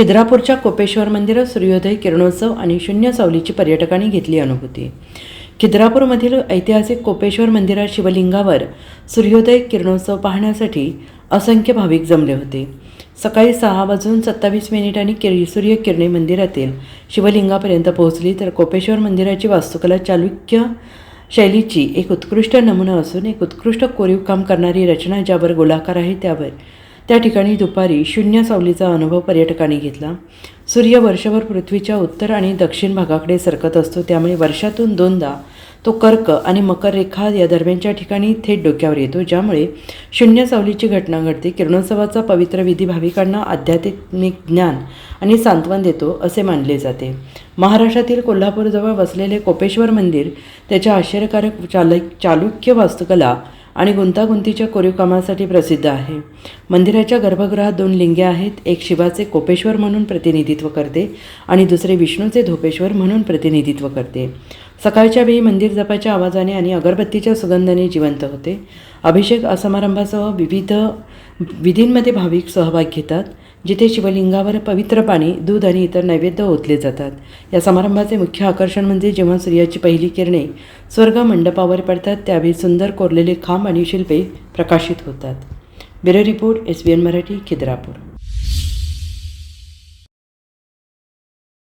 खिद्रापूरच्या कोपेश्वर मंदिरात सूर्योदय किरणोत्सव आणि शून्य सावलीची पर्यटकांनी घेतली अनुभूती. खिद्रापूरमधील ऐतिहासिक कोपेश्वर मंदिरात शिवलिंगावर सूर्योदय किरणोत्सव पाहण्यासाठी असंख्य भाविक जमले होते. सकाळी सहा वाजून सत्तावीस मिनिटांनी किर सूर्य किरणे मंदिरातील शिवलिंगापर्यंत पोहोचली तर कोपेश्वर मंदिराची वास्तुकला चालुक्य शैलीची एक उत्कृष्ट नमुना असून एक उत्कृष्ट कोरीव काम करणारी रचना ज्यावर गोलाकार आहे त्यावर त्या ठिकाणी दुपारी शून्य सावलीचा अनुभव पर्यटकांनी घेतला. सूर्य वर्षभर पृथ्वीच्या उत्तर आणि दक्षिण भागाकडे सरकत असतो त्यामुळे वर्षातून दोनदा तो कर्क आणि मकर रेखा या दरम्यानच्या ठिकाणी थेट डोक्यावर येतो ज्यामुळे शून्य सावलीची घटना घडते. किरणोत्सवाचा पवित्र विधी भाविकांना आध्यात्मिक ज्ञान आणि सांत्वन देतो असे मानले जाते. महाराष्ट्रातील कोल्हापूरजवळ वसलेले कोपेश्वर मंदिर त्याच्या आश्चर्यकारक चालक चालुक्य वास्तुकला आणि गुंतागुंतीच्या कोरीवकामासाठी प्रसिद्ध आहे. मंदिराच्या गर्भगृहात दोन लिंगे आहेत एक शिवाचे कोपेश्वर म्हणून प्रतिनिधित्व करते आणि दुसरे विष्णूचे धोपेश्वर म्हणून प्रतिनिधित्व करते. सकाळच्या वेळी मंदिर जपाच्या आवाजाने आणि अगरबत्तीच्या सुगंधाने जिवंत होते. अभिषेक समारंभासह विविध विधींमध्ये भाविक सहभाग घेतात जिथे शिवलिंगावर पवित्र पाणी दूध आणि इतर नैवेद्य ओतले जातात. या समारंभाचे मुख्य आकर्षण म्हणजे जेव्हा सूर्याची पहिली किरणे स्वर्ग मंडपावर पडतात त्यावेळी सुंदर कोरलेले खांब आणि शिल्पे प्रकाशित होतात. Bureau report S B N Marathi Khidrapur.